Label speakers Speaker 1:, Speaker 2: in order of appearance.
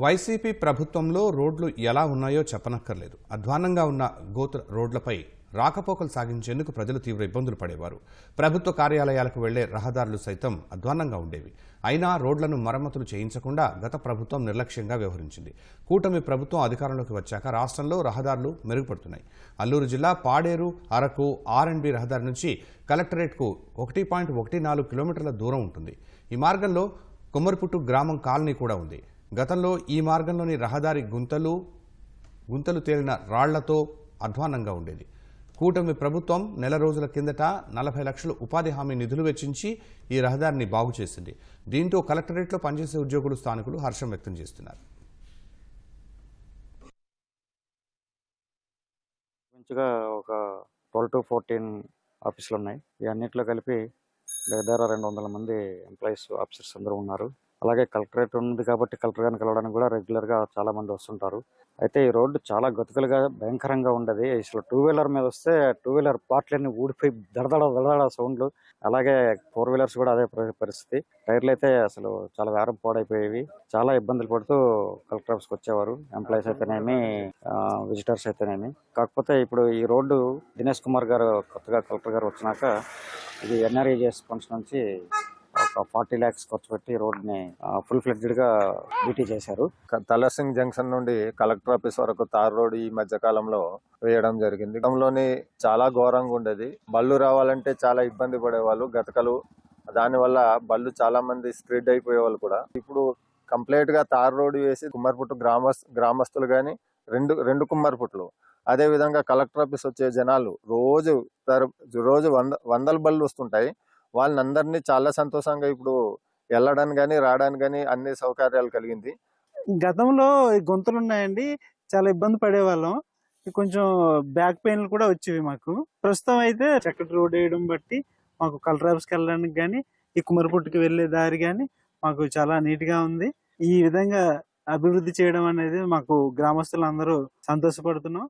Speaker 1: YCP ప్రభుత్వంలో రోడ్లు ఎలా ఉన్నాయో చెప్పనక్కర్లేదు. అధ్వాన్నంగా ఉన్న గోత్ర రోడ్లపై రాకపోకలు సాగించేందుకు ప్రజలు తీవ్ర ఇబ్బందులు పడేవారు. ప్రభుత్వ కార్యాలయాలకు వెళ్ళే రహదారులు సైతం అధ్వాన్నంగా ఉండేవి. అయినా రోడ్లను మరమ్మతులు చేయించకుండా గత ప్రభుత్వం నిర్లక్ష్యంగా వ్యవహరించింది. కూటమి ప్రభుత్వం అధికారంలోకి వచ్చాక రాష్ట్రంలో రహదారులు మెరుగుపడుతున్నాయి. అల్లూరు జిల్లా పాడేరు అరకు ఆర్ అండ్ రహదారి నుంచి కలెక్టరేట్కు ఒకటి పాయింట్ ఒకటి నాలుగు కిలోమీటర్ల దూరం ఉంటుంది. ఈ మార్గంలో కొమ్మరిపుట్టు గ్రామం కాలనీ కూడా ఉంది. గతంలో ఈ మార్గంలోని రహదారి గుంతలు గుంతలు తేలిన రాళ్ళతో అధ్వాన్నంగా ఉండేది. కూటమి ప్రభుత్వం నెల రోజుల కిందట నలభై లక్షలు ఉపాధి హామీ నిధులు వెచ్చించి ఈ రహదారిని బాగు చేసింది. దీంతో కలెక్టరేట్లో పనిచేసే ఉద్యోగులు స్థానికులు హర్షం వ్యక్తం చేస్తున్నారు.
Speaker 2: మంచిగా ఒక ట్వెల్వ్ టు ఫోర్టీన్ ఆఫీసులు ఉన్నాయి. ఈ అన్నింటిలో కలిపి దగ్గర రెండు వందల మంది ఎంప్లాయీస్ ఆఫీసర్స్ అందరూ ఉన్నారు. అలాగే కలెక్టరేట్ ఉంది కాబట్టి కలెక్టర్ గారిని కలవడానికి కూడా రెగ్యులర్గా వస్తుంటారు. అయితే ఈ రోడ్డు చాలా గతుకులుగా భయంకరంగా ఉండేది. అసలు టూ వీలర్ మీద వస్తే టూ వీలర్ పార్ట్లన్నీ ఊడిపోయి దడదడ దడదడ సౌండ్లు. అలాగే ఫోర్ వీలర్స్ కూడా అదే పరి- పరిస్థితి. టైర్లు అయితే అసలు చాలా వేరం పాడైపోయేవి. చాలా ఇబ్బందులు పడుతూ కలెక్టర్ ఆఫీస్కి వచ్చేవారు. ఎంప్లాయీస్ అయితేనేమి విజిటర్స్ అయితేనేమి. కాకపోతే ఇప్పుడు ఈ రోడ్డు దినేష్ కుమార్ గారు కొత్తగా కలెక్టర్ గారు వచ్చినాక ఇది ఎన్ఆర్ఏజిఎస్ ఫండ్స్ నుంచి ఒక ఫార్టీ ల్యాక్స్ ఖర్చు పెట్టి రోడ్ని ఫుల్ ఫ్లెడ్జ్డ్గా బీటీ చేశారు.
Speaker 3: తలసింగ్ జంక్షన్ నుండి కలెక్టర్ ఆఫీస్ వరకు తార్ రోడ్ ఈ మధ్య కాలంలో వేయడం జరిగింది. గతంలోని చాలా ఘోరంగా ఉండేది. బళ్ళు రావాలంటే చాలా ఇబ్బంది పడేవాళ్ళు. గతకలు దానివల్ల బళ్ళు చాలా మంది స్ప్రెడ్ అయిపోయేవాళ్ళు కూడా. ఇప్పుడు కంప్లీట్గా తార్ రోడ్ వేసి కుమ్మరిపుట్టు గ్రామస్ గ్రామస్తులు గాని రెండు రెండు కుమ్మరిపుట్లు. అదే విధంగా కలెక్టర్ ఆఫీస్ వచ్చే జనాలు రోజు రోజు వంద వందల బళ్ళు వస్తుంటాయి. వాళ్ళందరినీ చాలా సంతోషంగా ఇప్పుడు వెళ్ళడానికి కానీ రావడానికి కానీ అన్ని సౌకర్యాలు కలిగింది.
Speaker 4: గతంలో గొంతులు గుంతలు ఉన్నాయండి. చాలా ఇబ్బంది పడేవాళ్ళం. కొంచెం బ్యాక్ పెయిన్లు కూడా వచ్చేవి మాకు. ప్రస్తుతం అయితే చక్కటి రోడ్ వేయడం బట్టి మాకు కలరాబ్స్కి వెళ్ళడానికి కానీ ఈ కుమరిపుట్టుకి వెళ్ళే దారి కానీ మాకు చాలా నీట్గా ఉంది. ఈ విధంగా అభివృద్ధి చేయడం అనేది మాకు గ్రామస్తులందరూ సంతోషపడుతున్నాం.